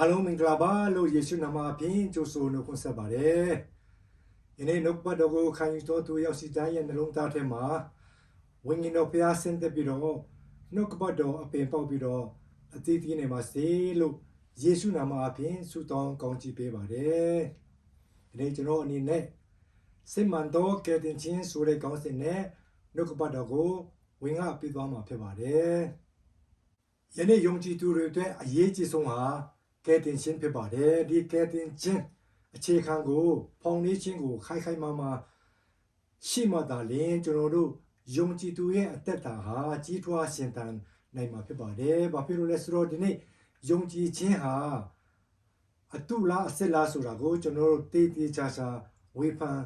အားလုံးမင်္ဂလာပါလို့ယေရှုနာမအပြင်ကြိုးဆိုနှုတ်ခွန်းဆက်ပါတယ်။ယနေ့နှုတ်ပတ်တော်ကိုခံယူတော်သူရောက်စီတိုင်းရဲ့နှလုံးသားထဲမှာဝိညာဉ်တော်ဖျားဆင်းသက်ပြီးတော့နှုတ်ပတ်တော်အပင်ပေါက်ပြီးတော့အသီးသီးနေမှာစေလို့ယေရှုနာမအပြင်ဆုတောင်းကောင်းချီးပေးပါတယ်။ဒီနေ့ကျွန်တော်အနေနဲ့စိတ်မှန်သောကယ်တင်ခြင်းဆိုတဲ့ကောင်းစဉ်နဲ့နှုတ်ပတ်တော်ကိုဝင်ငါပြီးသွားမှာဖြစ်ပါတယ်။ယနေ့ယုံကြည်သူတွေအတွက်အရေးကြီးဆုံးဟာ ကယ်တင်ခြင်းဖြစ်ပါတယ်ဒီကယ်တင်ခြင်းအခြေခံကိုဖောင်ဒေးရှင်းကိုခိုင်ခိုင်မာမာရှိမှသာလျှင်ကျွန်တော်တို့ယုံကြည်သူရဲ့အသက်တာဟာကြီးထွားရှင်သန်နိုင်မှာဖြစ်ပါတယ်။ဘာဖြစ်လို့လဲဆိုတော့ဒီနေ့ယုံကြည်ခြင်းဟာအတုလားအစစ်လားဆိုတာကိုကျွန်တော်တို့တေးသေးချာချာဝေဖန်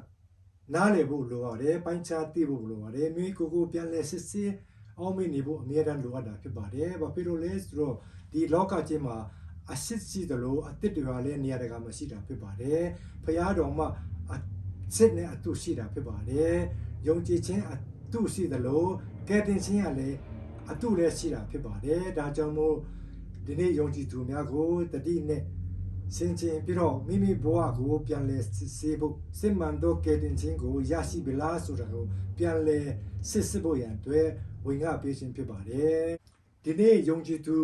နားလည်ဖို့လိုပါတယ်။ပိုင်းခြားသိဖို့လိုပါတယ်။မိကိုကိုပြန်လဲစစ်စစ်အောင်မေ့နေဖို့အမြဲတမ်းလိုအပ်တာဖြစ်ပါတယ်။ဘာဖြစ်လို့လဲဆိုတော့ဒီလောကကြီးမှာ အစစ်စီတယ်လို့အတစ်တွေဟာလည်းနေရာတကာမှာရှိတာဖြစ်ပါတယ်။ဖရာတော်မှာအစစ်နဲ့အတုရှိတာဖြစ်ပါတယ်။ယုံကြည်ခြင်းအတုရှိတယ်လို့ကဲတင်ခြင်းကလည်းအတုလည်းရှိတာဖြစ်ပါတယ်။ဒါကြောင့်မို့ဒီနေ့ယုံကြည်သူများကိုတတိနဲ့စင်ချင်းပြီးတော့မိမိဘဝကိုပြန်လဲစစ်ဆေးဖို့စစ်မှန်သောကဲတင်ခြင်းကိုရရှိပြီလားဆိုတာကိုပြန်လဲစစ်စစ်ဖို့ရန်အတွက်ဝင်ငါပေးခြင်းဖြစ်ပါတယ်။ဒီနေ့ယုံကြည်သူ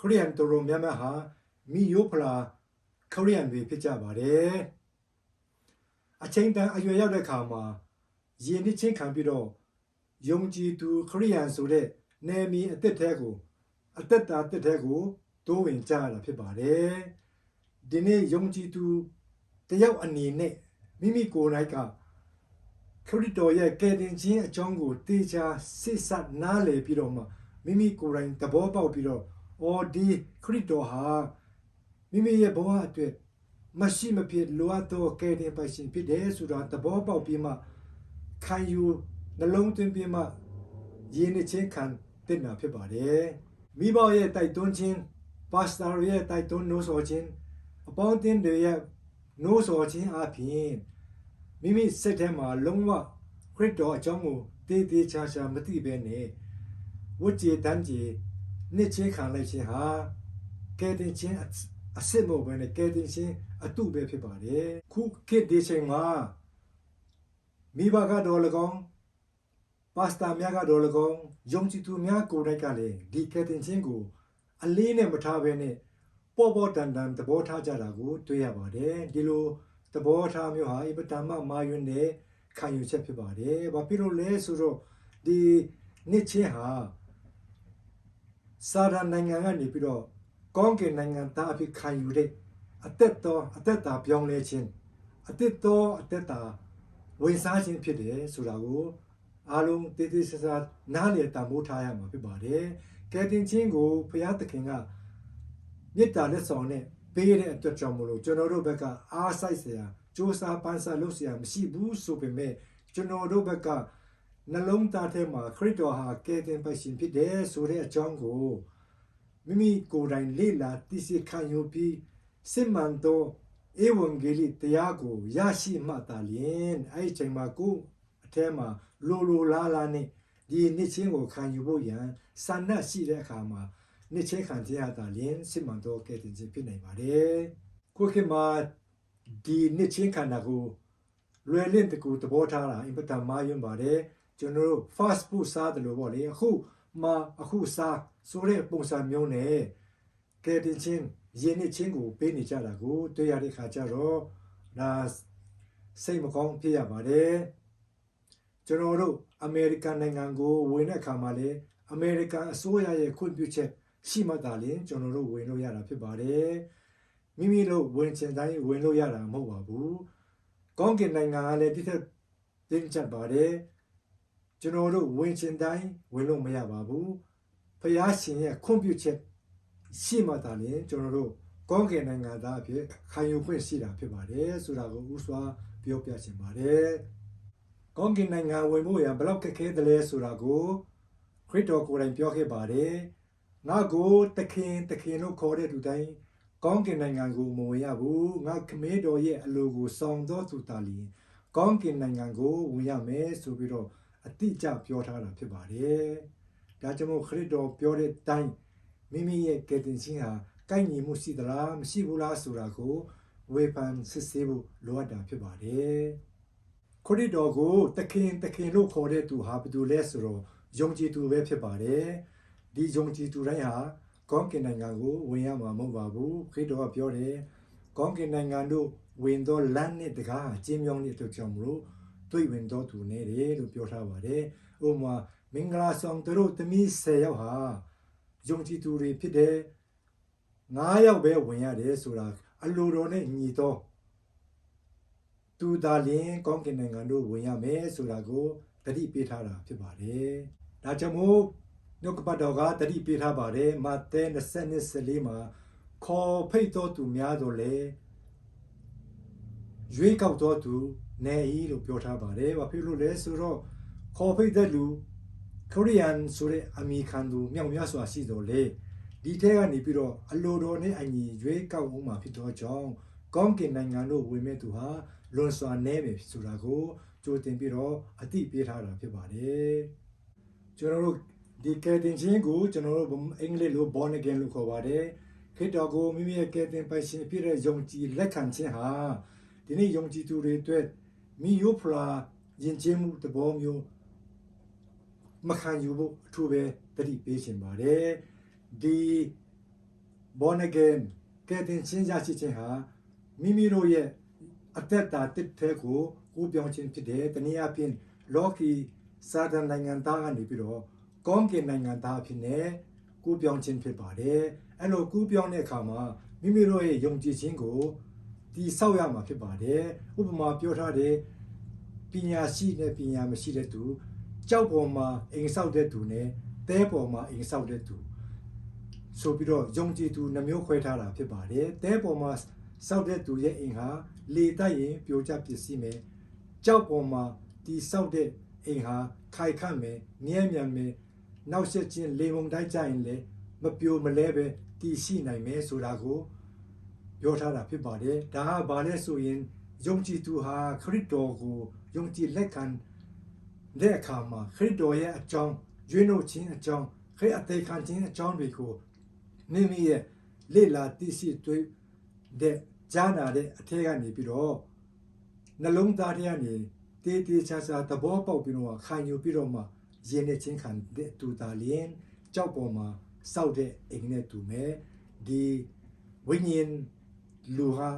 ခရိယန်တော်များများဟာ မိယိုဖလာခရိယန်တွေဖြစ်ကြပါတယ်အချိန်တန်အရွယ်ရောက်တဲ့ခါမှာယဉ်နှစ်ချင်းခံပြီးတော့ယုံကြည်သူခရိယန်ဆိုတဲ့နေမီအသက်ထဲကိုအသက်တာအသက်ထဲကိုတိုးဝင်ကြရတာဖြစ်ပါတယ်ဒီနေ့ယုံကြည်သူတယောက်အနေနဲ့မိမိကိုယ်၌ကခရစ်တော်ရဲ့ကယ်တင်ခြင်းအကြောင်းကိုတေချာစစ်ဆက်နားလည်ပြီးတော့မှမိမိကိုယ်တိုင်သဘောပေါက်ပြီးတော့အော်ဒီခရစ်တော်ဟာ မိမိရဲ့ဘဝအတွက်မရှိမဖြစ်လိုအပ်သောကယ်တင်ပိုင်ရှင်ဖြစ်တယ်ဆိုတာသဘောပေါက်ပြီးမှခံယူနှလုံးသွင်းပြီးမှယဉ်နေချင်းခံတင်တာဖြစ်ပါတယ်မိဘရဲ့တိုက်တွန်းခြင်းပါစတာရဲ့တိုက်တွန်းနိုးဆော်ခြင်းအပေါင်းအသင်းတွေရဲ့နိုးဆော်ခြင်းအပြင်မိမိစိတ်ထဲမှာလုံးဝခရစ်တော်အကြောင်းကိုတည်တည်ချာချာမသိဘဲနဲ့ဝတ်ကြေတန်းကြေနှစ်ချင်းခံလိုက်ခြင်းဟာကဲတင်ခြင်း အစစ်မဟုတ်ဘဲနဲ့ကဲတင်ခြင်းအတုပဲဖြစ်ပါတယ်ခုခေတ်ဒီချိန်မှာမိဘကတော့၎င်းပါစတာများကတော့၎င်းယုံကြည်သူများကိုယ်တိုင်ကလည်းဒီကဲတင်ခြင်းကို အလေးနဲ့မထားဘဲနဲ့ပေါ်ပေါ်တန်တန်သဘောထားကြတာကို တွေ့ရပါတယ်ဒီလိုသဘောထားမျိုးဟာအပတမမာယွန်းတဲ့ခံယူချက်ဖြစ်ပါတယ်ဘာဖြစ်လို့လဲဆိုတော့ဒီနှစ်ချင်းဟာစာရနိုင်ငံကနေပြီးတော့ ကောင်းကင်နိုင်ငံသားအဖြစ်ခံယူတဲ့အသက်တော်အသက်တာပြောင်းလဲခြင်းအသက်တော်အသက်တာဝင်စားခြင်းဖြစ်တယ်ဆိုတာကိုအားလုံးတည်တည်ဆဆနားလည်တမိုးထားရမှာဖြစ်ပါတယ်။ကယ်တင်ခြင်းကိုဘုရားသခင်ကမေတ္တာလက်ဆောင်နဲ့ပေးတဲ့အတွက်ကြောင့်မလို့ကျွန်တော်တို့ဘက်ကအားဆိုင်စရာစူးစမ်းပန်းစားလုပ်စရာမရှိဘူးဆိုပေမဲ့ကျွန်တော်တို့ဘက်ကနှလုံးသားထဲမှာခရစ်တော်ဟာကယ်တင်ပိုင်ရှင်ဖြစ်တယ်ဆိုတဲ့အကြောင်းကို မိမိကိုယ်တိုင်လေ့လာသိစေခံယူပြီးစစ်မှန်သောဧဝံဂေလိတရားကိုရရှိမှသာလျှင်အဲ့ဒီချိန်မှာကိုယ်အထဲမှာလိုလိုလားလားနဲ့ဒီနှစ်ချင်းကိုခံယူဖို့ရန်ဆန္ဒရှိတဲ့အခါမှာနှစ်ချင်းခံခြင်းဟာသာလျှင်စစ်မှန်သောကယ်တင်ခြင်းဖြစ်နိုင်ပါတယ်။ကိုယ်ခေတ်မှာဒီနှစ်ချင်းခန္ဓာကိုလွယ်လင့်တကူသဘောထားတာအင်ပတန်မာယွန်းပါတယ်ကျွန်တော်တို့ fast food စားတယ်လို့ပေါ့လေအခု မှအခုစားဆိုတဲ့ပုံစံမျိုးနဲ့ကယ်တင်ချင်းရင်းနှီးချင်းကိုပေးနေကြတာကိုတွေ့ရတဲ့ခါကျတော့ဒါစိတ်မကောင်းဖြစ်ရပါတယ်ကျွန်တော်တို့အမေရိကန်နိုင်ငံကိုဝင်တဲ့အခါမှာလေအမေရိကန်အစိုးရရဲ့ခွင့်ပြုချက်ရှိမှသာလျှင်ကျွန်တော်တို့ဝင်လို့ရတာဖြစ်ပါတယ်မိမိတို့ဝင်ချင်တိုင်းဝင်လို့ရတာမဟုတ်ပါဘူးကောင်းကင်နိုင်ငံကလည်းဒီထက်တင်းကျပ်ပါတယ် ကျွန်တော်တို့ဝင်ချင်တိုင်းဝင်လို့မရပါဘူးဖျားရှင်ရဲ့ခွင့်ပြုချက်ရှိမှသာလျှင်ကျွန်တော်တို့ကောင်းကင်နိုင်ငံသားအဖြစ်ခံယူခွင့်ရှိတာဖြစ်ပါတယ်ဆိုတာကိုဥစွာပြောပြချင်ပါတယ်ကောင်းကင်နိုင်ငံဝင်ဖို့ရဘလောက်ခက်ခဲတယ်လဲဆိုတာကိုခရစ်တော်ကိုယ်တိုင်ပြောခဲ့ပါတယ်ငါကိုတခင်တခင်လို့ခေါ်တဲ့သူတိုင်းကောင်းကင်နိုင်ငံကိုမဝင်ရဘူးငါခမဲတော်ရဲ့အလိုကိုစောင့်တော်သူတာလီကောင်းကင်နိုင်ငံကိုဝင်ရမယ်ဆိုပြီးတော့ အတိအကျပြောထားတာဖြစ်ပါတယ်ဒါကြောင့်မို့ခရစ်တော်ပြောတဲ့အတိုင်းမိမိရဲ့ကယ်တင်ခြင်းဟာကိုက်ညီမှုရှိသလားမရှိဘူးလားဆိုတာကိုဝေဖန်စစ်ဆေးဖို့လိုအပ်တာဖြစ်ပါတယ်ခရစ်တော်ကိုတခင်တခင်လို့ခေါ်တဲ့သူဟာဘယ်သူလဲဆိုတော့ယုံကြည်သူပဲဖြစ်ပါတယ်ဒီယုံကြည်သူတိုင်းဟာကောင်းကင်နိုင်ငံကိုဝင်ရမှာမဟုတ်ပါဘူးခရစ်တော်ကပြောတယ်ကောင်းကင်နိုင်ငံတို့ဝင်သောလမ်းနဲ့တကားကျင်းမြောင်းတဲ့အတွက်ကြောင့်မလို့ တွေ့ဝင်တော်သူနေတယ်လို့ပြောထားပါတယ်ဥပမာမင်္ဂလာဆောင်သူတို့သမီး10ယောက်ဟာယုံကြည်သူတွေဖြစ်တယ်9ယောက်ပဲဝင်ရတယ်ဆိုတာအလိုတော်နဲ့ညီတော့သူသာလျင်ကောင်းကင်နိုင်ငံတို့ဝင်ရမယ်ဆိုတာကိုတတိပေးထားတာဖြစ်ပါတယ်ဒါကြောင့်မို့နှုတ်ကပတ်တော်ကတတိပေးထားပါတယ်မာသဲ20:14မှာခေါ်ဖိတ်တော်သူများတော့လေရွေးကောက်တော်သူ နေဤလို့ပြောထားပါတယ်ဘာဖြစ်လို့လဲဆိုတော့ခေါ်ဖိတ်တဲ့လူခရီးယန်ဆိုတဲ့အမီခံသူမြောက်များစွာရှိတော်လေဒီထဲကနေပြီးတော့အလိုတော်နဲ့အညီရွေးကောက်ဦးမှာဖြစ်တော့ကြောင်းကောင်းကင်နိုင်ငံတို့ဝင်မဲ့သူဟာလွန်စွာနဲပဲဆိုတာကိုကြိုတင်ပြီးတော့အတိပေးထားတာဖြစ်ပါတယ်ကျွန်တော်တို့ဒီကယ်တင်ခြင်းကိုကျွန်တော်တို့အင်္ဂလိပ်လို born again လို့ခေါ်ပါတယ်ခရစ်တော်ကိုမိမိရဲ့ကယ်တင်ပိုင်ရှင်ဖြစ်တဲ့ယုံကြည်လက်ခံခြင်းဟာဒီနေ့ယုံကြည်သူတွေအတွက် မိယိုဖလာယဉ်ကျေးမှုသဘောမျိုးမခံယူဖို့အထူးပဲတတိပေးရှင်ပါတယ်ဒီ born again ကယ်တင်ခြင်းရရှိခြင်းဟာမိမိတို့ရဲ့အသက်တာတစ်ထဲကိုကိုပြောင်းခြင်းဖြစ်တယ်တနည်းအားဖြင့်လောကီစာဒန်နိုင်ငံသားကနေပြီးတော့ကောင်းကင်နိုင်ငံသားအဖြစ်နဲ့ကိုပြောင်းခြင်းဖြစ်ပါတယ်အဲ့လိုကိုပြောင်းတဲ့အခါမှာမိမိတို့ရဲ့ယုံကြည်ခြင်းကို တည်ဆောက်ရမှာဖြစ်ပါတယ်ဥပမာပြောထားတဲ့ပညာရှိနဲ့ပညာမရှိတဲ့သူကြောက်ပေါ်မှာအိမ်ဆောက်တဲ့သူနဲ့တဲပေါ်မှာအိမ်ဆောက်တဲ့သူဆိုပြီးတော့ယုံကြည်သူနှမျိုးခွဲထားတာဖြစ်ပါတယ်တဲပေါ်မှာစောက်တဲ့သူရဲ့အိမ်ဟာလေတိုက်ရင်ပြိုကျပျက်စီးမယ်ကြောက်ပေါ်မှာဒီစောက်တဲ့အိမ်ဟာခိုင်ခန့်မယ်မြဲမြံမယ်နောက်ဆက်ချင်းလေပုံတိုက်ကြရင်လည်းမပြိုမလဲပဲတည်ရှိနိုင်မယ်ဆိုတာကို ပြောထားတာဖြစ်ပါတယ်ဒါဟာဘာလဲဆိုရင်ယုံကြည်သူဟာခရစ်တော်ကိုယုံကြည်လက်ခံတဲ့အခါမှာခရစ်တော်ရဲ့အကြောင်းရွေးနှုတ်ခြင်းအကြောင်းခရစ်အသေးခံခြင်းအကြောင်းတွေကိုမိမိရဲ့လေ့လာသိရှိတွေ့တဲ့ကြားနာတဲ့အထက်ကနေပြီးတော့နှလုံးသားထဲကနေတေးတေးချာချာသဘောပေါက်ပြီးတော့ခံယူပြီးတော့မှရင်းနေချင်းခံတဲ့သူသားလျင်ကြောက်ပေါ်မှာစောက်တဲ့အိမ်နဲ့တူမယ်ဒီဝိညာဉ် လူဟာ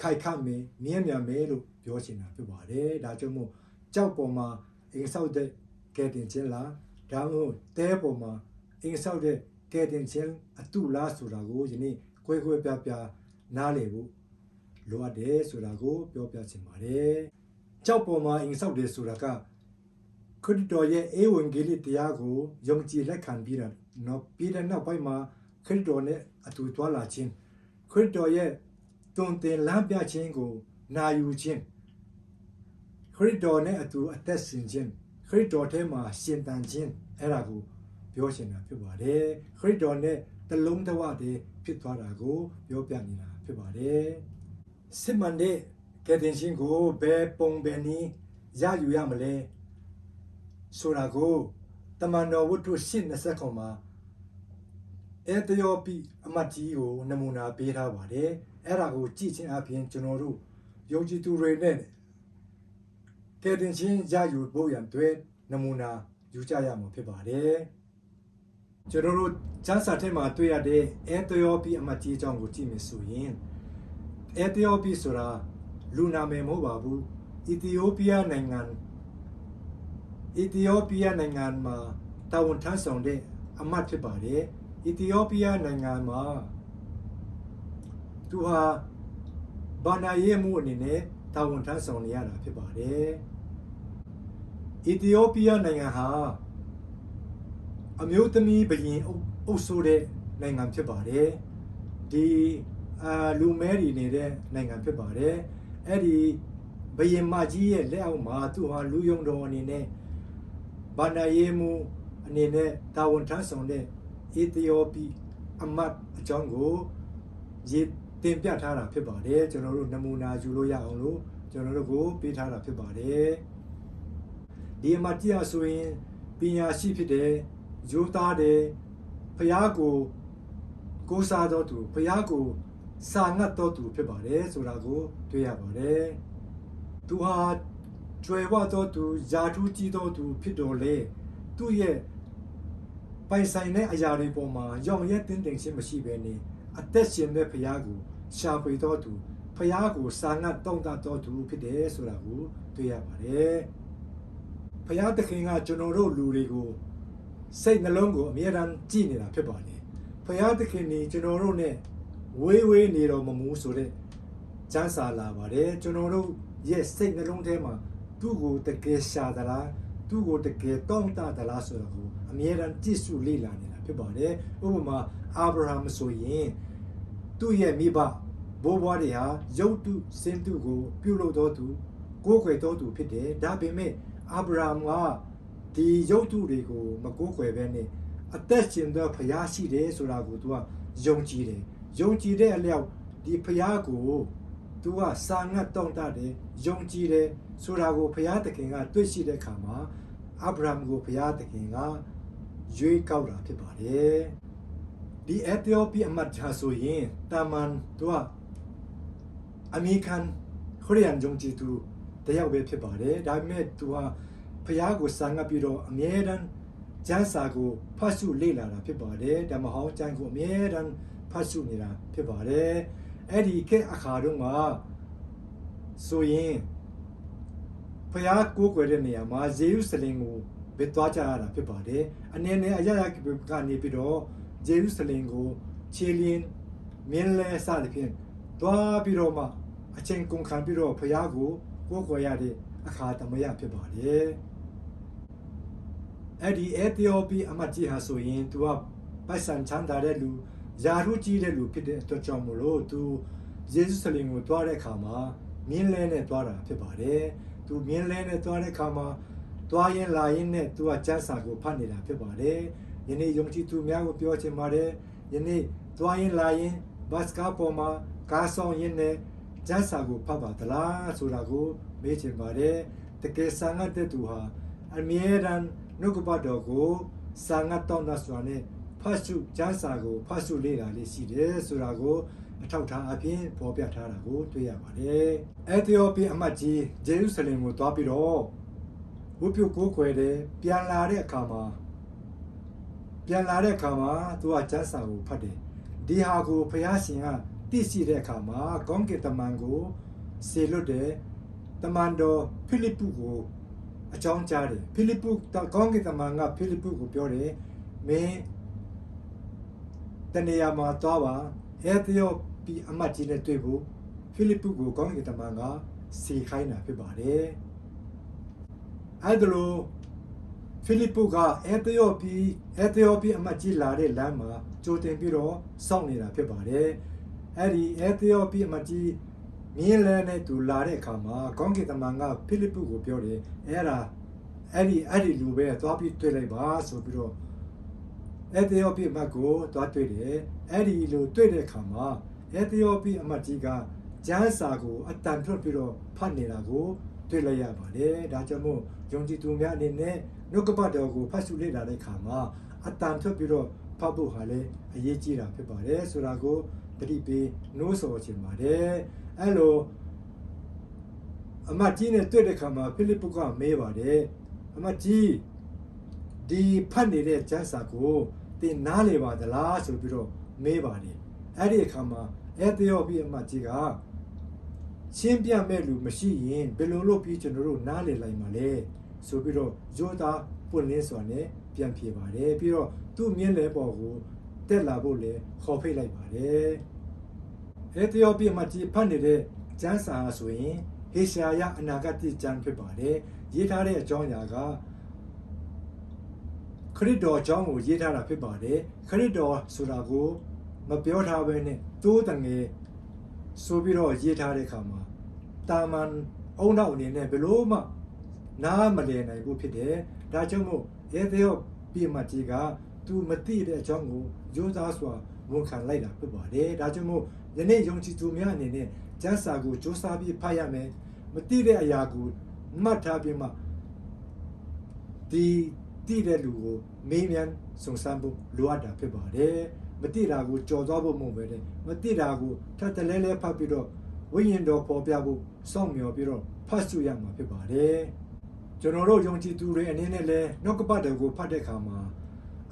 ခိုက်ခတ်မယ်မြဲမြံမယ်လို့ပြောချင်တာဖြစ်ပါတယ်ဒါကြောင့်မို့ကြောက်ပေါ်မှာအိမ်ဆောက်တဲ့ကဲတင်ခြင်းလားဒါမှမဟုတ်တဲပေါ်မှာအိမ်ဆောက်တဲ့ကဲတင်ခြင်းအတုလားဆိုတာကိုယနေ့ခွဲခွဲပြားပြားနားလည်ဖို့လိုအပ်တယ်ဆိုတာကိုပြောပြချင်ပါတယ်။ကြောက်ပေါ်မှာအင်ဆောက်တယ်ဆိုတာကခရစ်တော်ရဲ့အေဝံဂေလိတရားကိုယုံကြည်လက်ခံပြီးတော့နော်ပြီးတဲ့နောက်ပိုင်းမှာခရစ်တော်နဲ့အတူတွာလာခြင်းခရစ်တော်ရဲ့ တွင်တင်လမ်းပြခြင်းကိုနာယူခြင်းခရစ်တော်နဲ့အတူအသက်ရှင်ခြင်းခရစ်တော်ထဲမှာရှင်တန်ခြင်းအဲ့ဒါကိုပြောရှင်တာဖြစ်ပါတယ်ခရစ်တော်နဲ့တလုံးတဝတည်းဖြစ်သွားတာကိုပြောပြနေတာဖြစ်ပါတယ်စစ်မှန်တဲ့ကယ်တင်ရှင်ကိုဘယ်ပုံဘယ်နည်းရယူရမလဲဆိုတာကိုတမန်တော်ဝတ္ထု8:20ခေါ်မှာအဲတယောပိအမတ်ကြီးကိုနမူနာပေးထားပါတယ် အဲ့ဒါကိုကြည့်ချင်းအပြင်ကျွန်တော်တို့ယုံကြည်သူတွေနဲ့ကယ်တင်ရှင်ရယူဖို့ရန်အတွက်နမူနာယူကြရမှာဖြစ်ပါတယ်ကျွန်တော်တို့ကျမ်းစာထဲမှာတွေ့ရတဲ့အဲတယောပိအမတ်ကြီးအကြောင်းကိုကြည့်မယ်ဆိုရင်အဲတယောပိဆိုတာလူနာမည်မဟုတ်ပါဘူးအီသီယိုးပီးယားနိုင်ငံအီသီယိုးပီးယားနိုင်ငံမှာတာဝန်ထမ်းဆောင်တဲ့အမတ်ဖြစ်ပါတယ်အီသီယိုးပီးယားနိုင်ငံမှာ သူဟာဘာနာရေးမှုအနေနဲ့တာဝန်ထမ်းဆောင်နေရတာဖြစ်ပါတယ်အီသီယိုးပီးယားနိုင်ငံဟာအမျိုးသမီးဘရင်အုပ်စိုးတဲ့နိုင်ငံဖြစ်ပါတယ်ဒီအာလူမဲတွေနေတဲ့နိုင်ငံဖြစ်ပါတယ်အဲ့ဒီဘယင်မကြီးရဲ့လက်အောက်မှာသူဟာလူယုံတော်အနေနဲ့ဘာနာယေမူအနေနဲ့တာဝန်ထမ်းဆောင်တဲ့အီသီယိုပီအမတ်အကြောင်းကိုရေး တင်ပြထားတာဖြစ်ပါတယ်ကျွန်တော်တို့နမူနာယူလို့ရအောင်လို့ကျွန်တော်တို့ကိုပေးထားတာဖြစ်ပါတယ်ဒီအမတ်ကြီးအဆိုရင်ပညာရှိဖြစ်တယ်ယူသားတယ်ဖျားကိုကိုးစားတော်သူဖျားကိုစာငတ်တော်သူဖြစ်ပါတယ်ဆိုတာကိုတွေ့ရပါတယ်သူဟာကျွယ်ဝတော်သူယာထူးကြီးတော်သူဖြစ်တော်လေသူ့ရဲ့ပိုင်ဆိုင်တဲ့အရာတွေပေါ်မှာရောင်ရဲတင်းတိမ်ခြင်းမရှိဘဲနဲ့အသက်ရှင်တဲ့ဖျားကို ရှာဖွေတော်သူဖျားကိုစာငတ်တောင့်တတော်သူဖြစ်တယ်ဆိုတာကိုတွေ့ရပါတယ်ဖျားသခင်ကကျွန်တော်တို့လူတွေကိုစိတ်နှလုံးကိုအမြဲတမ်းကြည်နေတာဖြစ်ပါတယ်ဖျားသခင်นี่ကျွန်တော်တို့ ਨੇ ဝေးဝေးနေတော်မမူဆိုတဲ့ကျမ်းစာလာပါတယ်ကျွန်တော်တို့ရဲ့စိတ်နှလုံးထဲမှာသူ့ကိုတကယ်ရှာသလားသူ့ကိုတကယ်တောင့်တသလားဆိုတော့ကိုအမြဲတမ်းကြည့်စုလေ့လာနေတာဖြစ်ပါတယ်ဥပမာအာဗြဟံဆိုရင်သူ့ရဲ့မိဘ ဘိုးဘွားတွေဟာရုတ်တုစင်တုကို ပြုလုပ်တော်သူကိုးကွယ်တော်သူဖြစ်တယ်ဒါပေမဲ့အာဗြဟံကဒီရုတ်တုတွေကိုမကိုးကွယ်ဘဲနဲ့အသက်ရှင်သောဖျားရှိတယ်ဆိုတာကိုသူကယုံကြည်တယ်ယုံကြည်တဲ့အလျောက်ဒီဖျားကိုသူကစာငတ်တောင့်တတယ်ယုံကြည်တယ်ဆိုတာကိုဖျားသခင်ကတွေ့ရှိတဲ့အခါမှာအာဗြဟံကိုဖျားသခင်ကရွေးကောက်တာဖြစ်ပါတယ်ဒီအက်သီယိုပီအမတ်ဟာဆိုရင်တာမန်သူက အမေရိကန်ခရီးယန်ယုံကြည်သူတယောက်ပဲဖြစ်ပါတယ်ဒါပေမဲ့သူဟာဖျားကိုစာငတ်ပြီးတော့အမြဲတမ်းကျမ်းစာကိုဖတ်စုလေ့လာတာဖြစ်ပါတယ်ဓမ္မဟောင်းကျမ်းကိုအမြဲတမ်းဖတ်စုနေတာဖြစ်ပါတယ်အဲ့ဒီခေတ်အခါတုန်းကဆိုရင်ဖျားကိုးကွယ်တဲ့နေရာမှာယေရုရှလင်ကိုဘယ်သွားကြရတာဖြစ်ပါတယ်အနေနဲ့အရရကနေပြီးတော့ယေရုရှလင်ကိုခြေလင်းမြင်းလဲစသဖြင့်သွားပြီးတော့မှ အချိန်ကုန်ခံပြီးတော့ဖျားကိုကိုးကွယ်ရတဲ့အခါသမယဖြစ်ပါတယ်အဲ့ဒီအက်သီယိုပီအမတ်ကြီးဟာဆိုရင်သူကပိုက်ဆံချမ်းသာတဲ့လူယာရုကြီးတဲ့လူဖြစ်တဲ့အတွက်ကြောင့်မလို့သူယေရုရှလင်ကိုသွားတဲ့အခါမှာမြင်းလဲနဲ့သွားတာဖြစ်ပါတယ်သူမြင်းလဲနဲ့သွားတဲ့အခါမှာသွားရင်လာရင်နဲ့သူကကျမ်းစာကိုဖတ်နေတာဖြစ်ပါတယ်ယနေ့ယုံကြည်သူများကိုပြောချင်ပါတယ်ယနေ့သွားရင်လာရင်ဘတ်ကားပေါ်မှာကားဆောင်ရင်နဲ့ ကျမ်းစာကိုဖတ်ပါသလားဆိုတာကိုမေးချင်ပါတယ်တကယ်ဆန်ငတ်တဲ့သူဟာအမြဲတမ်းနှုတ်ကပတ်တော်ကိုစာငတ်တော်တာဆိုတာနဲ့ဖတ်စုကျမ်းစာကိုဖတ်စုလေ့လာလေးရှိတယ်ဆိုတာကိုအထောက်ထားအပြင်ပေါ်ပြထားတာကိုတွေ့ရပါတယ်။အက်သီယိုပီအမတ်ကြီးဂျေရုဆလင်ကိုသွားပြီးတော့ဝုပြုတ်ကိုးခွဲတယ်ပြန်လာတဲ့အခါမှာပြန်လာတဲ့အခါမှာသူကကျမ်းစာကိုဖတ်တယ်။ဒီဟာကိုဖျားရှင်က သိရှိတဲ့အခါမှာကောင်းကင်တမန်ကိုဆေလွတ်တယ်။တမန်တော်ဖိလိပ္ပုကိုအကြောင်းကြားတယ်။ဖိလိပ္ပုကောင်းကင်တမန်ကဖိလိပ္ပုကိုပြောတယ်မင်းတနေရာမှာသွားပါအဲသီယိုပီအမတ်ကြီးနဲ့တွေ့ဖို့ဖိလိပ္ပုကိုကောင်းကင်တမန်ကစီခိုင်းတာဖြစ်ပါတယ်အဲဒါလို့ဖိလိပ္ပုကအဲသီယိုပီအဲသီယိုပီအမတ်ကြီးလာတဲ့လမ်းမှာကြိုတင်ပြီးတော့စောင့်နေတာဖြစ်ပါတယ် အဲ့ဒီအဲသီယိုပီအမတ်ကြီးမြင်းလဲနဲ့သူလာတဲ့အခါမှာကောင်းကင်တမန်ကဖိလိပ္ပုကိုပြောတယ်အဲ့ဒါအဲ့ဒီအဲ့ဒီလူပဲသွားပြီးတွေ့လိုက်ပါဆိုပြီးတော့အသီယိုပီအမတ်ကိုသွားတွေ့တယ်အဲ့ဒီလိုတွေ့တဲ့အခါမှာအသီယိုပီအမတ်ကြီးကကျမ်းစာကိုအတန်ထွက်ပြီးတော့ဖတ်နေတာကိုတွေ့လိုက်ရပါတယ်ဒါကြောင့်မို့ယုံကြည်သူများအနေနဲ့နှုတ်ကပတ်တော်ကိုဖတ်ရှုလေ့လာတဲ့အခါမှာအတန်ထွက်ပြီးတော့ဖတ်ဖို့ဟာလည်းအရေးကြီးတာဖြစ်ပါတယ်ဆိုတာကို တတိပေးနှိုးဆော်ချင်ပါတယ်အဲ့လိုအမတ်ကြီးနဲ့တွေ့တဲ့အခါမှာဖိလိပ္ပုကမေးပါတယ်အမတ်ကြီးဒီဖတ်နေတဲ့ကျမ်းစာကိုသင်နားလေပါသလားဆိုပြီးတော့မေးပါတယ်အဲ့ဒီအခါမှာအဲသီယိုပီအမကြီးကရှင်းပြမဲ့လူမရှိရင်ဘယ်လိုလုပ်ပြီးကျွန်တော်တို့နားလေလိုက်မှာလဲဆိုပြီးတော့ဇိုတာပွင့်လင်းစွာနဲ့ပြန်ပြေပါတယ်ပြီးတော့သူ့မြင်းလဲပေါ်ကိုတက်လာဖို့လဲခေါ်ဖိတ်လိုက်ပါတယ် အဲသီယိုပီအမကြီးဖတ်နေတဲ့ကျမ်းစာဆိုရင်ဟေရှာယအနာဂတ်ကျမ်းဖြစ်ပါတယ်ရေးထားတဲ့အကြောင်းအရာကခရစ်တော်အကြောင်းကိုရေးထားတာဖြစ်ပါတယ်ခရစ်တော်ဆိုတာကိုမပြောထားဘဲနဲ့တိုးတငယ်ဆိုပြီးတော့ရေးထားတဲ့အခါမှာတာမန်အုံနောက်အနေနဲ့ဘယ်လို့မှနားမလည်နိုင်ဘူးဖြစ်တယ်ဒါကြောင့်မို့အဲသေယောပြမကြီးကသူမသိတဲ့အကြောင်းကိုရိုးသားစွာဝန်ခံလိုက်တာဖြစ်ပါတယ်ဒါကြောင့်မို့ ယနေ့ယုံကြည်သူများအနေနဲ့ကျမ်းစာကိုစ조사ပြီးဖတ်ရမယ်မသိတဲ့အရာကိုမှတ်ထားပြီးမှဒီတည်တဲ့လူကိုမေးမြန်းစုံစမ်းဖို့လိုအပ်တာဖြစ်ပါတယ်မမတိတာကိုကြော်သွားဖို့မဟုတ်ပဲတဲ့မတိတာကိုထပ်တလဲလဲဖတ်ပြီးတော့ဝိညာဉ်တော်ပေါ်ပြဖို့စောင့်မျှော်ပြီးတော့ဖတ်စုရမှာဖြစ်ပါတယ်ကျွန်တော်တို့ယုံကြည်သူတွေအနေနဲ့လည်းနှုတ်ကပတ်တော်ကိုဖတ်တဲ့အခါမှာ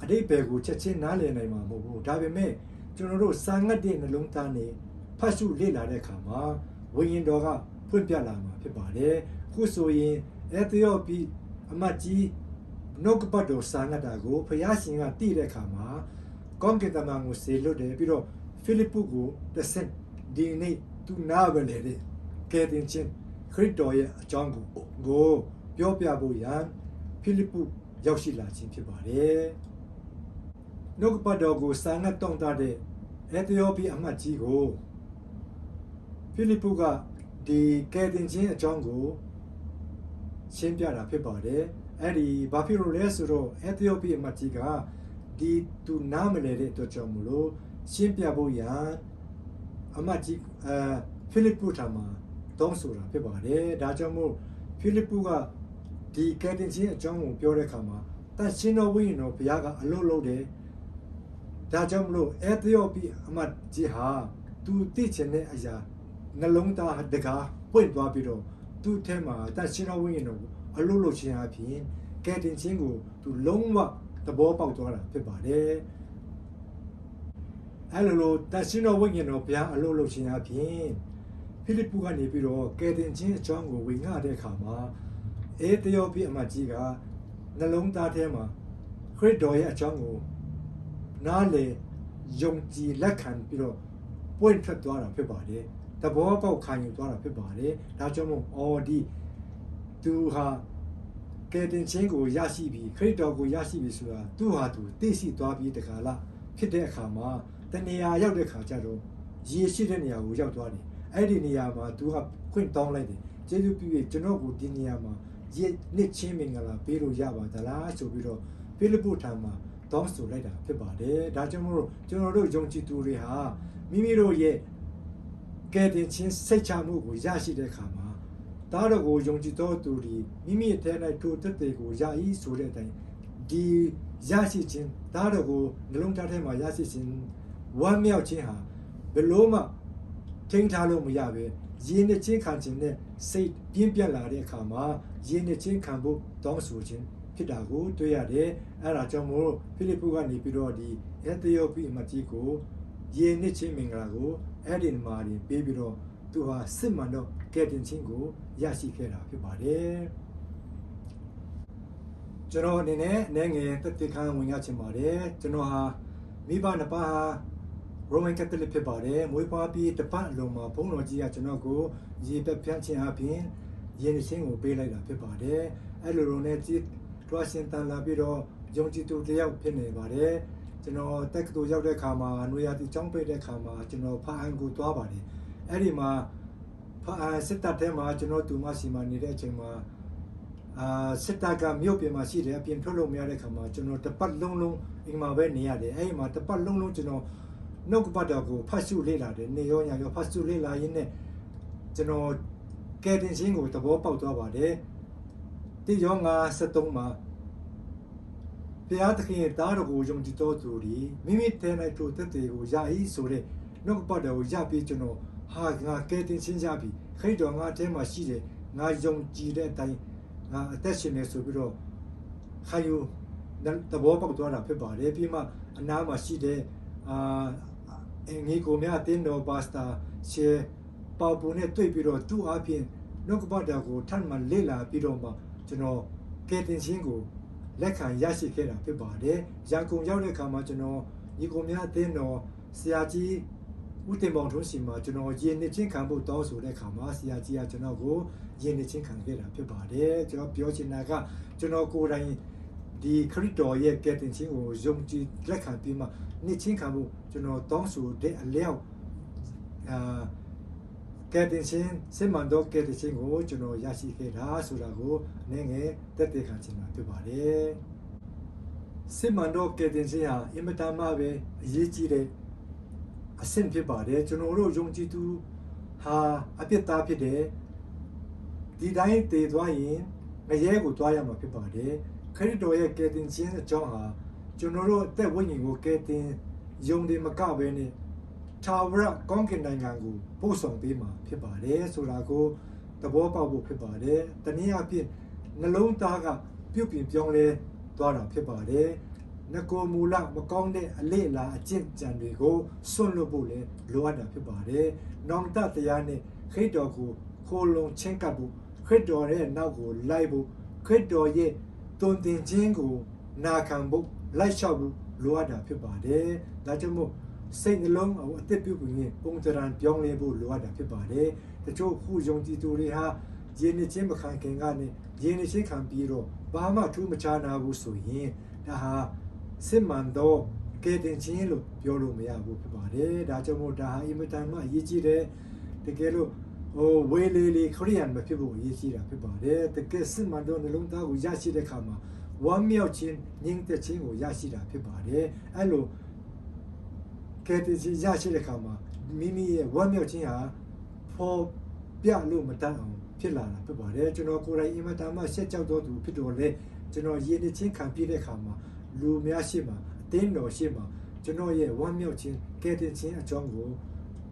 အတိတ်ဘယ်ကိုချက်ချင်းနားလည်နိုင်မှာမဟုတ်ဘူးဒါပေမဲ့ ကျွန်တော်တို့စာငတ်တဲ့နှလုံးသားနဲ့ဖတ်စုလေ့လာတဲ့အခါမှာဝိညာဉ်တော်ကဖွင့်ပြလာမှာဖြစ်ပါတယ်ခုဆိုရင်အသီယိုပီအမတ်ကြီးနှုတ်ကပတ်တော်စာငတ်တာကိုဖျားရှင်ကတည်တဲ့အခါမှာကောင်းကင်တမန်ကိုဆေလွတ်တယ်ပြီးတော့ဖိလိပ္ပုကိုတစ်ဆင့်ဒီနေ့သူနာပဲလေတဲ့ကဲတင်ချင်းခရစ်တော်ရဲ့အကြောင်းကိုကိုပြောပြဖို့ရန်ဖိလိပ္ပုရောက်ရှိလာခြင်းဖြစ်ပါတယ် နှုတ်ကပတ်တော်ကိုစာငတ်တောင်းတတဲ့အသီယိုပီအမတ်ကြီးကိုဖိလိပ္ပုကဒီကဲတင်ချင်းအကြောင်းကိုရှင်းပြတာဖြစ်ပါတယ်အဲ့ဒီဘာဖြစ်လို့လဲဆိုတော့အသီယိုပီအမတ်ကြီးကဒီသူနားမလဲတဲ့အတွက်ကြောင့်မလို့ရှင်းပြဖို့ရန်အမတ်ကြီးအဲဖိလိပ္ပုထာမှာတောင်းဆိုတာဖြစ်ပါတယ်ဒါကြောင့်မို့ဖိလိပ္ပုကဒီကယ်တင်ခြင်းအကြောင်းကိုပြောတဲ့အခါမှာတန်ရှင်းတော်ဝိညာဉ်တော်ဘုရားကအလို့လို့တယ် ဒါကြောင့်မလို့အဲသီယိုပီအမတ်ကြီးဟာသူသိချင်တဲ့အရာနှလုံးသားတကားပွင့်သွားပြီးတော့သူ့ထဲမှာတန်ရှင်းတော်ဝိညာဉ်တော်ကိုအလို့လို့ခြင်းအပြင်ကယ်တင်ခြင်းကိုသူလုံးဝသဘောပေါက်သွားတာဖြစ်ပါတယ်အဲ့လိုလိုတန်ရှင်းတော်ဝိညာဉ်တော်ဘုရားအလို့လို့ခြင်းအပြင်ဖိလိပ္ပုကနေပြီးတော့ကယ်တင်ခြင်းအကြောင်းကိုဝင်ငှတဲ့အခါမှာအေသယောပိအမတ်ကြီးကနှလုံးသားထဲမှာခရစ်တော်ရဲ့အကြောင်းကို နားလေယုံကြည်လက်ခံပြီးတော့ပွင့်ထွက်သွားတာဖြစ်ပါတယ်သဘောပေါက်ခံယူသွားတာဖြစ်ပါတယ်ဒါကြောင့်မို့အော်ဒီသူဟာကယ်တင်ခြင်းကိုရရှိပြီးခရစ်တော်ကိုရရှိပြီးဆိုတာသူ့ဟာသူသိရှိသွားပြီးတခါလားဖြစ်တဲ့အခါမှာတနေရာရောက်တဲ့ခါကျတော့ရေရှိတဲ့နေရာကိုရောက်သွားတယ်အဲ့ဒီနေရာမှာသူကခွင့်တောင်းလိုက်တယ်ကျေးဇူးပြုပြီးကျွန်တော်ကိုဒီနေရာမှာရေနှစ်ချင်းမင်္ဂလာပေးလို့ရပါသလားဆိုပြီးတော့ဖိလိပ္ပုထံမှာ တောင်းဆိုလိုက်တာဖြစ်ပါတယ်ဒါကြောင့်မို့လို့ကျွန်တော်တို့ယုံကြည်သူတွေဟာမိမိတို့ရဲ့ကယ်တင်ခြင်းစိတ်ချမှုကိုရရှိတဲ့အခါမှာသားတော်ကိုယုံကြည်သောသူသည်မိမိအထက်၌ထိုတက်တဲ့ကိုရ၏ဆိုတဲ့အတိုင်းဒီရရှိခြင်းသားတော်ကိုနှလုံးသားထဲမှာရရှိခြင်းဝမ်းမြောက်ခြင်းဟာဘယ်လို့မှထိန်းထားလို့မရပဲရင်းနဲ့ချင်းခံခြင်းနဲ့စိတ်ပြင်းပြလာတဲ့အခါမှာရင်းနဲ့ချင်းခံဖို့တောင်းဆိုခြင်း ဖြစ်တာကိုတွေ့ရတယ်အဲ့ဒါကြောင့်မို့ဖိလိပ္ပုကနေပြီးတော့ဒီအသီယိုပိအမတ်ကြီးကိုရင်းနဲ့ချင်းမင်္ဂလာကိုအဲ့ဒီမှာနေပေးပြီးတော့သူဟာစစ်မှန်တော့ကယ်တင်ခြင်းကိုရရှိခဲ့တာဖြစ်ပါတယ်ကျွန်တော်အနေနဲ့အနေငယ်တက်တက်ခန်းဝင်ရချင်ပါတယ်ကျွန်တော်ဟာမိဘနှစ်ပါးဟာ Roman Catholic ဖြစ်ပါတယ်မွေးဖွားပြီးတပတ်အလုံးမှာဘုန်းတော်ကြီးကကျွန်တော်ကိုရေပက်ဖြန့်ခြင်းအပြင်ယဉ်ခြင်းကိုပေးလိုက်တာဖြစ်ပါတယ်အဲ့လိုလိုနဲ့ကြည့် တွားရှင်တန်လာပြီးတော့ယုံကြည်သူတယောက်ဖြစ်နေပါတယ်ကျွန်တော်တက္ကသိုလ်ရောက်တဲ့ခါမှာနွေရာသီကျောင်းပိတ်တဲ့ခါမှာကျွန်တော်ဖာအန်ကိုသွားပါတယ်အဲ့ဒီမှာဖာအန်စစ်တပ်ထဲမှာကျွန်တော်တူမရှိမှနေတဲ့အချိန်မှာအာစစ်တပ်ကမြို့ပြင်မှာရှိတယ်အပြင်ထွက်လို့မရတဲ့ခါမှာကျွန်တော်တပတ်လုံးလုံးအိမ်မှာပဲနေရတယ်အဲ့ဒီမှာတပတ်လုံးလုံးကျွန်တော်နှုတ်ကပတ်တော်ကိုဖတ်ရှုလေ့လာတယ်နေရောညရောဖတ်ရှုလေ့လာရင်းနဲ့ကျွန်တော်ကယ်တင်ခြင်းကိုသဘောပေါက်သွားပါတယ် တိယောငါ73မှာဘုရားသခင်ရဲ့သားတော်ကိုယုံကြည်တော်သူတွေမိမိတည်း၌ထိုတက်တဲ့ကိုရ၏ဆိုတဲ့နှုတ်ကပတ်တော်ကိုရပြီးကျွန်တော်ဟာငါကယ်တင်ခြင်းရပြီခရစ်တော်ငါအထဲမှာရှိတယ်ငါယုံကြည်တဲ့အတိုင်းငါအသက်ရှင်နေဆိုပြီးတော့ခါယူသဘောပေါက်သွားတာဖြစ်ပါတယ်ပြီးမှအနားမှာရှိတဲ့အာအင်္ဂီကိုမြအတင်းတော်ပါစတာရှေပေါပူနဲ့တွေ့ပြီးတော့သူ့အပြင်နှုတ်ကပတ်တော်ကိုထပ်မံလေ့လာပြီးတော့မှ ကျွန်တော်ကယ်တင်ခြင်းကိုလက်ခံရရှိခဲ့တာဖြစ်ပါတယ်ရန်ကုန်ရောက်တဲ့အခါမှာကျွန်တော်ညီကိုမြအတင်းတော်ဆရာကြီးဦးတင်ပေါင်ထွန်းစီမှာကျွန်တော်ယဉ်နေချင်းခံဖို့တောင်းဆိုတဲ့အခါမှာဆရာကြီးကကျွန်တော်ကိုယဉ်နေချင်းခံခဲ့တာဖြစ်ပါတယ်ကျွန်တော်ပြောချင်တာကကျွန်တော်ကိုယ်တိုင်ဒီခရစ်တော်ရဲ့ကယ်တင်ခြင်းကိုယုံကြည်လက်ခံပြီးမှနှစ်ချင်းခံဖို့ကျွန်တော်တောင်းဆိုတဲ့အလျောက်အာ ကယ်တင်ခြင်းစစ်မှန်သောကယ်တင်ခြင်းကိုကျွန်တော်ရရှိခဲ့တာဆိုတာကိုအနေငယ်တက်တဲ့ခံချင်တာဖြစ်ပါတယ်စစ်မှန်သောကယ်တင်ခြင်းဟာအင်မတန်မှပဲအရေးကြီးတဲ့အဆင့်ဖြစ်ပါတယ်ကျွန်တော်တို့ယုံကြည်သူဟာအပြစ်သားဖြစ်တယ်ဒီတိုင်းတည်သွားရင်ငရဲကိုသွားရမှာဖြစ်ပါတယ်ခရစ်တော်ရဲ့ကယ်တင်ခြင်းအကြောင်းဟာကျွန်တော်တို့အသက်ဝိညာဉ်ကိုကယ်တင်ယုံတယ်မကဘဲနဲ့ ထာဝရကောင်းကင်နိုင်ငံကိုပို့ဆောင်ပေးမှာဖြစ်ပါတယ်ဆိုတာကိုသဘောပေါက်ဖို့ဖြစ်ပါတယ်တနည်းအားဖြင့်နှလုံးသားကပြုတ်ပြင်ပြောင်းလဲသွားတာဖြစ်ပါတယ်ငကိုမူလမကောင်းတဲ့အလေးအလာအကျင့်ကြံတွေကိုစွန့်လွတ်ဖို့လည်းလိုအပ်တာဖြစ်ပါတယ်။နောင်တတရားနဲ့ခရစ်တော်ကိုခိုးလုံချင်းကပ်ဖို့ခရစ်တော်ရဲ့နောက်ကိုလိုက်ဖို့ခရစ်တော်ရဲ့တုန်တင်ခြင်းကိုနာခံဖို့လိုက်လျှောက်ဖို့လိုအပ်တာဖြစ်ပါတယ်။ဒါကြောင့်မို့ စိတ်နှလုံးအအသက်ပြုပြင်ရင်ပုံစံပြောင်းလဲဖို့လိုအပ်တာဖြစ်ပါတယ်။တချို့ခုယုံကြည်သူတွေဟာယဉ်နေချင်းမခံခင်ကနေယဉ်နေချင်းခံပြီးတော့ဘာမှထူးမခြားနာဘူးဆိုရင်ဒါဟာစစ်မှန်တော့ကဲတင်ချင်းလို့ပြောလို့မရဘူးဖြစ်ပါတယ်။ဒါကြောင့်မို့ဒါဟာအင်မတန်မှအရေးကြီးတယ်။တကယ်လို့ဟိုဝေးလေးလေးခရိယန်မဖြစ်ဖို့အရေးကြီးတာဖြစ်ပါတယ်။တကယ်စစ်မှန်တော့နှလုံးသားကိုရရှိတဲ့အခါမှာဝမ်းမြောက်ခြင်းငြိမ်သက်ခြင်းကိုရရှိတာဖြစ်ပါတယ်။အဲ့လို ကဲတင်ချင်းရရှိတဲ့အခါမှာမိမိရဲ့ဝမ်းမြောက်ခြင်းဟာဖော်ပြလို့မတတ်အောင်ဖြစ်လာတာဖြစ်ပါတယ်။ကျွန်တော်ကိုယ်တိုင်အင်မတန်မှရှက်ကြောက်တော်သူဖြစ်တော်လဲကျွန်တော်ရည်နေချင်းခံပြတဲ့အခါမှာလူများရှိမှာအသင်းတော်ရှိမှာကျွန်တော်ရဲ့ဝမ်းမြောက်ခြင်းကဲတင်ခြင်းအကြောင်းကို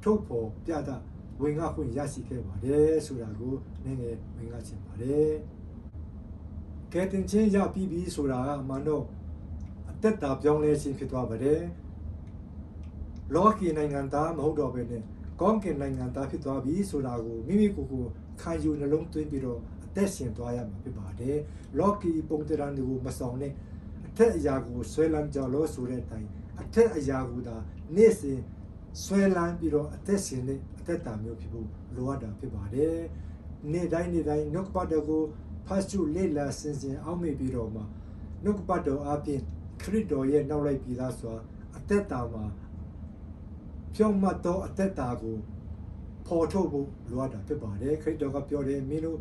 ထုတ်ဖော်ပြတာဝင်ငါခွင့်ရရှိခဲ့ပါတယ်ဆိုတာကိုနည်းငယ်ဝင်ငါချင်ပါတယ်ကဲတင်ခြင်းရပြီးပြီဆိုတာကအမှန်တော့အသက်တာပြောင်းလဲခြင်းဖြစ်သွားပါတယ် လောကီနိုင်ငံသားမဟုတ်တော့ဘဲနဲ့ကောင်းကင်နိုင်ငံသားဖြစ်သွားပြီဆိုတာကိုမိမိကိုယ်ကိုခံယူနှလုံးသွင်းပြီးတော့အသက်ရှင်သွားရမှာဖြစ်ပါတယ်လောကီပုံတရံတွေကိုမဆောင်နဲ့အထက်အရာကိုဆွဲလန်းကြလို့ဆိုတဲ့အတိုင်းအထက်အရာကိုသာနေ့စဉ်ဆွဲလန်းပြီးတော့အသက်ရှင်တဲ့အသက်တာမျိုးဖြစ်ဖို့လိုအပ်တာဖြစ်ပါတယ်။နေ့တိုင်းနေ့တိုင်းနှုတ်ကပတ်တော်ကိုဖတ်ရှုလေ့လာဆင်ခြင်အောင်မေ့ပြီးတော့မှနှုတ်ကပတ်တော်အပြင်ခရစ်တော်ရဲ့နောက်လိုက်ပြီးသားစွာအသက်တာမှာ ဖြောင့်မတ်သောအသက်တာကိုပေါ်ထုတ်ဖို့လိုအပ်တာဖြစ်ပါတယ်ခရစ်တော်ကပြောတယ်မင်းတို့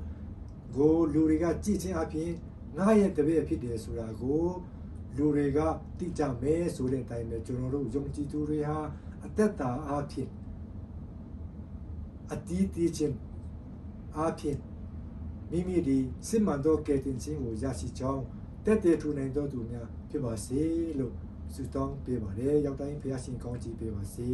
ကိုလူတွေကကြည်ချင်းအပြင်ငါရဲ့တပည့်ဖြစ်တယ်ဆိုတာကိုလူတွေကသိကြမယ်ဆိုတဲ့အတိုင်းပဲကျွန်တော်တို့ယုံကြည်သူတွေဟာအသက်တာအဖြစ်အတီးတီးချင်းအဖြစ်မိမိဒီစစ်မှန်သောကယ်တင်ခြင်းကိုရရှိကြောင်းတက်တဲ့ထူနိုင်သောသူများဖြစ်ပါစေလို့ ဆုတောင်းပေးပါတယ်ရောက်တိုင်းဖခင်ရှင်ကောင်းချီးပေးပါစေ